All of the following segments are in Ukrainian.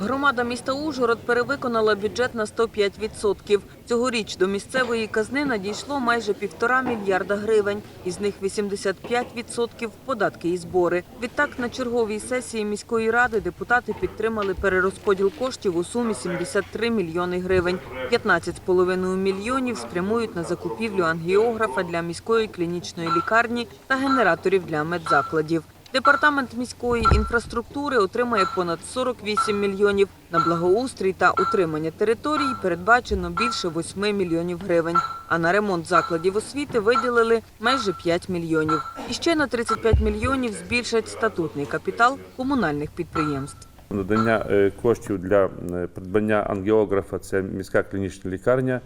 Громада міста Ужгород перевиконала бюджет на 105%. Цьогоріч до місцевої казни надійшло майже півтора мільярда гривень. Із них 85% – податки і збори. Відтак на черговій сесії міської ради депутати підтримали перерозподіл коштів у сумі 73 мільйони гривень. 15,5 мільйонів спрямують на закупівлю ангіографа для міської клінічної лікарні та генераторів для медзакладів. Департамент міської інфраструктури отримає понад 48 мільйонів. На благоустрій та утримання територій передбачено більше 8 мільйонів гривень. А на ремонт закладів освіти виділили майже 5 мільйонів. І ще на 35 мільйонів збільшать статутний капітал комунальних підприємств. Надання е, коштів для е, придбання ангіографа це міська клінічна лікарня.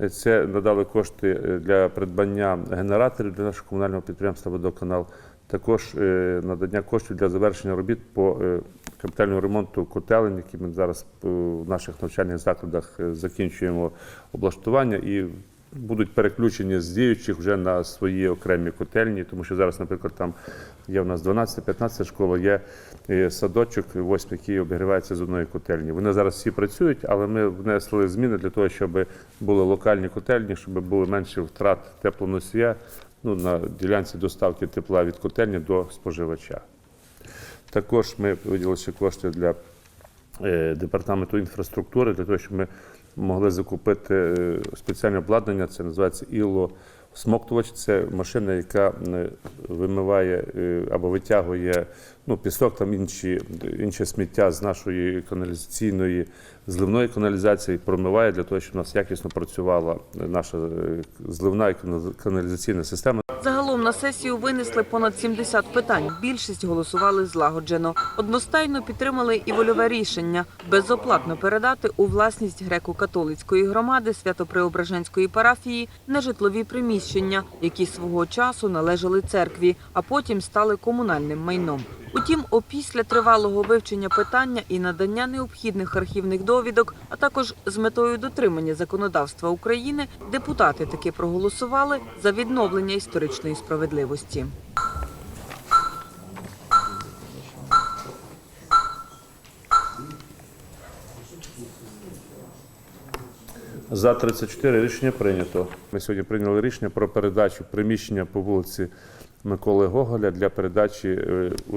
Е, Це надали кошти для придбання генераторів для нашого комунального підприємства Водоканал. Також е, надання коштів для завершення робіт по е, капітальному ремонту котелень, які ми зараз е, в наших навчальних закладах закінчуємо облаштування і будуть переключені з діючих вже на свої окремі котельні, тому що зараз, наприклад, там є у нас 12-15 школа, є садочок, 8, який обігрівається з одної котельні. Вони зараз всі працюють, але ми внесли зміни для того, щоб були локальні котельні, щоб було менше втрат теплоносія ну, на ділянці доставки тепла від котельні до споживача. Також ми виділили ще кошти для е, департаменту інфраструктури для того, щоб ми могли закупити е, спеціальне обладнання. Це називається іло смоктувач. Це машина, яка е, вимиває е, або витягує ну, пісок, там інші, інше сміття з нашої каналізаційної зливної каналізації, промиває для того, щоб у нас якісно працювала наша е, зливна і каналізаційна система. На сесію винесли понад 70 питань. Більшість голосували злагоджено. Одностайно підтримали і вольове рішення безоплатно передати у власність греко-католицької громади Свято-Преображенської парафії нежитлові приміщення, які свого часу належали церкві, а потім стали комунальним майном. Утім, опісля тривалого вивчення питання і надання необхідних архівних довідок, а також з метою дотримання законодавства України, депутати таки проголосували за відновлення історичної справедливості. За 34 рішення прийнято. Ми сьогодні прийняли рішення про передачу приміщення по вулиці Миколи Гоголя для передачі е, у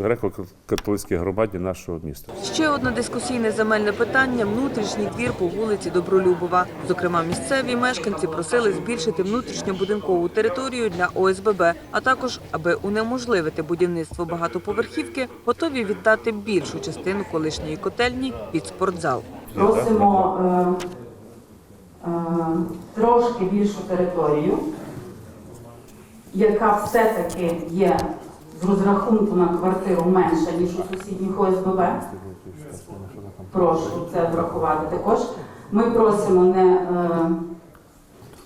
греко-католицькій громаді нашого міста. Ще одне дискусійне земельне питання внутрішній двір по вулиці Добролюбова. Зокрема, місцеві мешканці просили збільшити внутрішньобудинкову територію для ОСББ, а також, аби унеможливити будівництво багатоповерхівки, готові віддати більшу частину колишньої котельні під спортзал. Просимо е, е, трошки більшу територію, яка все-таки є з розрахунку на квартиру менша, ніж у сусідніх ОСББ. Прошу це врахувати також. Ми просимо не е,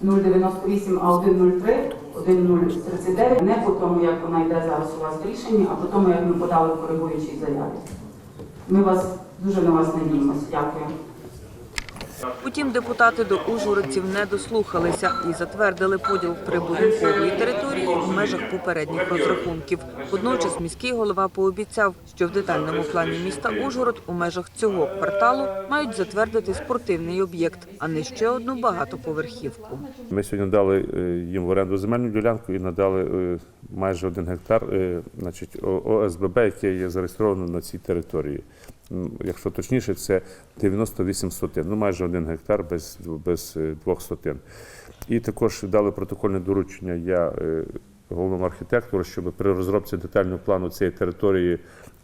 0,98, а 1,03, 1,039, не по тому, як вона йде зараз у вас в рішенні, а по тому, як ми подали в коригуючій заяві. Ми вас дуже на вас надіємося. Дякую. Утім, депутати до ужгородців не дослухалися і затвердили поділ прибудинкової території в межах попередніх розрахунків. Водночас міський голова пообіцяв, що в детальному плані міста Ужгород у межах цього кварталу мають затвердити спортивний об'єкт, а не ще одну багатоповерхівку. Ми сьогодні дали е, їм в оренду земельну ділянку і надали е, майже один гектар е, значить, ОСББ, яке є зареєстровано на цій території. Якщо точніше, це 98 сотин, ну майже один гектар без, без е, двох сотин. І також дали протокольне доручення я е, головному архітектору, щоб при розробці детального плану цієї території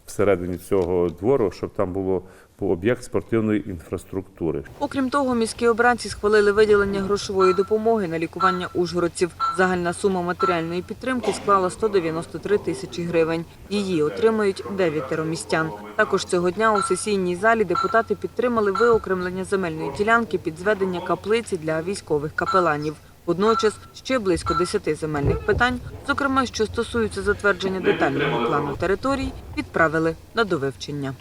всередині цього двору, щоб там було об'єкт спортивної інфраструктури. Окрім того, міські обранці схвалили виділення грошової допомоги на лікування ужгородців. Загальна сума матеріальної підтримки склала 193 тисячі гривень. Її отримають дев'ятеро містян. Також цього дня у сесійній залі депутати підтримали виокремлення земельної ділянки під зведення каплиці для військових капеланів. Водночас ще близько 10 земельних питань, зокрема, що стосуються затвердження детального плану територій, відправили на довивчення.